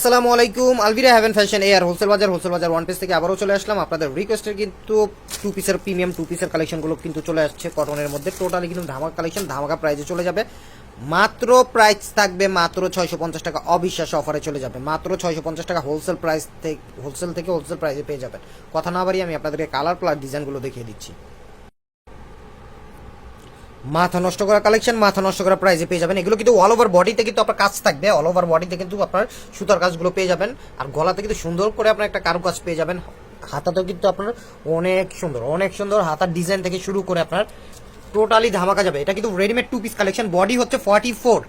আসসালামু আলাইকুম। Alvira haven fashion air wholesale Bazar wholesale Bazar one piece থেকে আবারও চলে আসলাম। আপনাদের রিকোয়েস্টের কিন্তু টু পিসের প্রিমিয়াম টু পিসের কালেকশনগুলো কিন্তু চলে আসছে কটনের মধ্যে। টোটালি কিন্তু ধামাকা কালেকশন ধামাকা প্রাইজে চলে যাবে। মাত্র প্রাইস থাকবে মাত্র ছয়শো পঞ্চাশ টাকা। অবিশ্বাস অফারে চলে যাবে। মাত্র ছয়শো পঞ্চাশ টাকা হোলসেল প্রাইস থেকে হোলসেল থেকে হোলসেল প্রাইসে পেয়ে যাবেন। কথা না বাড়িয়ে আমি আপনাদেরকে কালার প্লাস ডিজাইনগুলো দেখিয়ে দিচ্ছি। মাথা নষ্ট করা কালেকশন মাথা নষ্ট করা প্রাইজে পেয়ে যাবেন। এগুলো কিন্তু অল ওভার বডিতে কিন্তু আপনার কাজ থাকবে। অল ওভার বডিতে কিন্তু আপনার সুতার কাজগুলো পেয়ে যাবেন। আর গলাতে কিন্তু সুন্দর করে আপনার একটা কারু কাজ পেয়ে যাবেন। হাতাতেও কিন্তু আপনার অনেক সুন্দর অনেক সুন্দর হাতার ডিজাইন থেকে শুরু করে আপনার টোটালি ধামাকা যাবে। এটা কিন্তু readymade two piece collection body হচ্ছে ফর্টি ফোর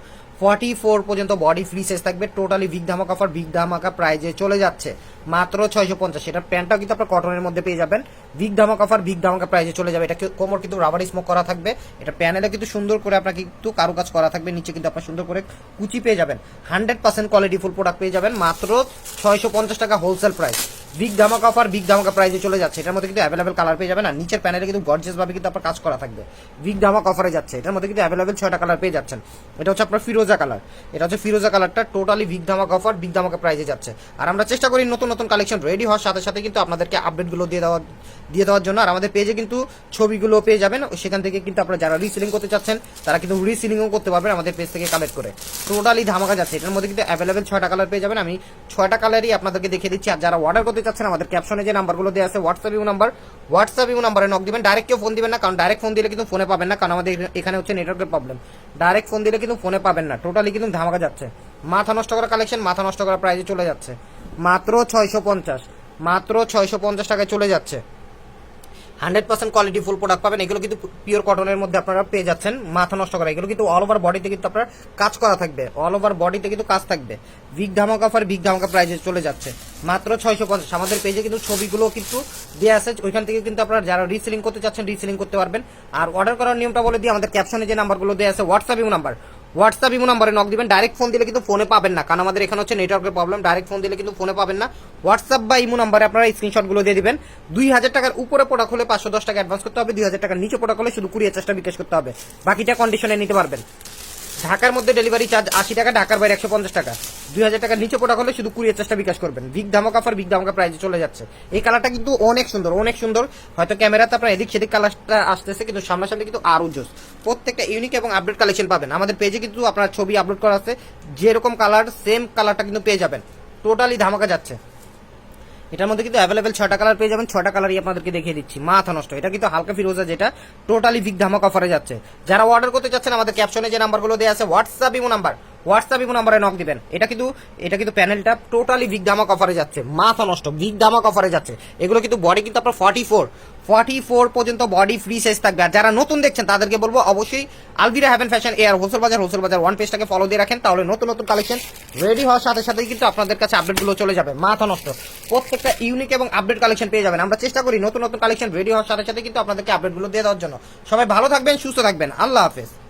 ফর্টি ফোর পর্যন্ত বডি ফ্রি সাইজ থাকবে টোটালি বিগ ধামাকা অফার বিগ ধামাকা প্রাইজে চলে যাচ্ছে। মাত্র ছয়শো পঞ্চাশ। এটা প্যান্টটাও কিন্তু আপনার কটনের মধ্যে পেয়ে যাবেন। বিগ ধামাকা অফার বিগ ধামাকা প্রাইজে চলে যাবে। এটা কোমর কিন্তু রাবার স্মোক করা থাকবে। এটা প্যানেলে কিন্তু সুন্দর করে আপনার কিন্তু কারুকাজ করা থাকবে। নিচে কিন্তু আপনার সুন্দর করে কুচি পেয়ে যাবেন। Hundred percent quality full product পেয়ে যাবেন। মাত্র ছয়শো পঞ্চাশ টাকা হোলসেল প্রাইস বিগ ধামাকা অফার বিগ ধামাকা প্রাইজে চলে যাচ্ছে। এটার মধ্যে কিন্তু অ্যাভেলেবেল কালার পেয়ে যাবেন। আর নিচের প্যানেলে কিন্তু গর্জেস ভাবে কিন্তু আপনার কাজ করা থাকবে। বিগ ধামাকা অফারে যাচ্ছে। এটার মধ্যে কিন্তু অ্যাভেলেবেল ছয়টা কালার পেয়ে যাচ্ছেন। এটা হচ্ছে আপনার ফিরোজা কালার এটা হচ্ছে ফিরোজা কালারটা টোটালি বিগ ধামাকা অফার বিগ ধামাকা প্রাইজে যাচ্ছে। আর আমরা চেষ্টা করি নতুন নতুন কালেকশন রেডি হওয়ার সাথে সাথে কিন্তু আপনাদেরকে আপডেটগুলো দিয়ে দেওয়া দিয়ে দেওয়ার জন্য। আর আমাদের পেজে কিন্তু ছবিগুলো পেয়ে যাবেন। সেখান থেকে কিন্তু আপনারা যারা রিসিলিং করতে চাচ্ছেন, তারা কিন্তু রিসিলিংও করতে পারবেন আমাদের পেজ থেকে কালেক্ট করে। টোটালি ধামাকা যাচ্ছে। এটার মধ্যে কিন্তু অ্যাভেলেবেল ছয়টা কালার পেয়ে যাবেন। আমি ছয়টা কালারই আপনাদেরকে দেখিয়ে দিচ্ছি। আর যারা অর্ডার করতে চাচ্ছেন আমাদের ক্যাপশনে যে নাম্বারগুলো দেওয়া আছে হোয়াটসঅ্যাপ ইউ নাম্বার হোয়াটসঅ্যাপ ইউ নাম্বারে নক দিবেন। ডাইরেক্ট কেউ ফোন দিবেন না, কারণ ডাইরেক্ট ফোন দিলে কিন্তু ফোনে পাবেন না, কারণ আমাদের এখানে হচ্ছে নেটওয়ার্কের প্রবলেম ডাইরেক্ট ফোন দিলে কিন্তু ফোনে পাবেন না। টোটালি কিন্তু ধামাকা যাচ্ছে। মাথা নষ্ট করা কালেকশন মাথা নষ্ট করা প্রাইজে চলে যাচ্ছে। মাত্র ছয়শো পঞ্চাশ। মাত্র ছয়শো পঞ্চাশ টাকায় চলে যাচ্ছে। Hundred percent quality full product পাবেন। এগুলো কিন্তু পিওর কটনের মধ্যে আপনারা পেয়ে যাচ্ছেন। মাথা নষ্ট করা। এগুলো কিন্তু অল ওভার বডিতে কিন্তু আপনার কাজ করা থাকবে। অল ওভার বডিতে কিন্তু কাজ থাকবে। বিগ ধামাকা অফার বিগ ধামাকা প্রাইজে চলে যাচ্ছে। মাত্র ছয়শো পঞ্চাশ। আমাদের পেজে কিন্তু ছবিগুলো কিন্তু দেওয়া আছে। ওইখান থেকে কিন্তু আপনারা যারা রিসেলিং করতে চাচ্ছেন রিসেলিং করতে পারবেন। আর অর্ডার করার নিয়মটা বলে দিয়ে আমাদের ক্যাপশনে যে নাম্বারগুলো দেওয়া আছে হোয়াটসঅ্যাপ নাম্বার হোয়াটসঅ্যাপ ইমো নাম্বারে নক দিবেন। ডাইরেক্ট ফোন দিলে কিন্তু ফোনে পাবেন না। কারণ আমাদের এখানে হচ্ছে নেটওয়ার্কের প্রবলেম ডাইরেক্ট ফোন দিলে কিন্তু ফোনে পাবেন না। হোয়াটসঅ্যাপ বা ইমো নাম্বারে আপনারা স্ক্রিনশটগুলো দিয়ে দিবেন। দুই হাজার টাকার উপরে প্রোডাক্ট হলে পাঁচশো দশ টাকা অ্যাডভান্স করতে হবে। দুই হাজার টাকার নিচে প্রোডাক্ট হলে শুধু কুড়ি হাজার বিকাশ করতে হবে। বাকিটা কন্ডিশনে নিতে পারবেন। ঢাকার মধ্যে ডেলিভারি চার্জ আশি টাকা, ঢাকার বাইরে একশো পঞ্চাশ টাকা। দুই হাজার টাকার নিচে প্রোডাক্ট হলে শুধু কুড়ি চেষ্টা বিকাশ করবেন। বিগ ধামাকা অফার বিগ ধামাকা প্রাইজে চলে যাচ্ছে। এই কালারটা কিন্তু অনেক সুন্দর অনেক সুন্দর। হয়তো ক্যামেরাতে আপনার এদিক সেদিক কালারটা আসতেছে, কিন্তু সামনাসামনি কিন্তু আরও জোস। প্রত্যেকটা ইউনিক এবং আপডেট কালেকশন পাবেন। আমাদের পেজে কিন্তু আপনার ছবি আপলোড করা আছে। যেরকম কালার সেম কালারটা কিন্তু পেয়ে যাবেন। টোটালি ধামাকা যাচ্ছে। এটার মধ্যে কিন্তু অ্যাভেলেবেল ছটা কালার পেয়ে যাবেন। ছটা কালারই আপনাদেরকে দেখিয়ে দিচ্ছি। মাথা নষ্ট। এটা কিন্তু হালকা ফিরোজা যেটা টোটালি বিগ ধামাক অফারে যাচ্ছে। যারা অর্ডার করতে চাচ্ছেন, আমাদের ক্যাপশনে যে নাম্বারগুলো দেওয়া আছে WhatsApp imo number WhatsApp imo নাম্বারে নক দিবেন। এটা কিন্তু এটা কিন্তু প্যানেলটা টোটালি বিগ ধামাক অফারে যাচ্ছে। মাথা নষ্ট বিগ ধামাক অফারে যাচ্ছে। এগুলো কিন্তু বডি কিন্তু আপনার ফর্টি ফোর ফর্টি ফোর পর্যন্ত বডি ফ্রি সাইজ থাকবে। আর যারা নতুন দেখছেন, তাদেরকে বলব অবশ্যই আলবিরা haven fashion air wholesale Bazar wholesale Bazar one পেজটাকে ফলো দিয়ে রাখেন। তাহলে নতুন নতুন কালেকশন রেডি হওয়ার সাথে সাথেই কিন্তু আপনাদের কাছে আপডেটগুলো চলে যাবে। মাথা নষ্ট। প্রত্যেকটা ইউনিক এবং আপডেট কালেকশন পেয়ে যাবেন। আমরা চেষ্টা করি নতুন নতুন কালেকশন রেডি হওয়ার সাথে সাথে কিন্তু আপনাদেরকে আপডেটগুলো দিয়ে দেওয়ার জন্য। সবাই ভালো থাকবেন, সুস্থ থাকবেন। আল্লাহ হাফেজ।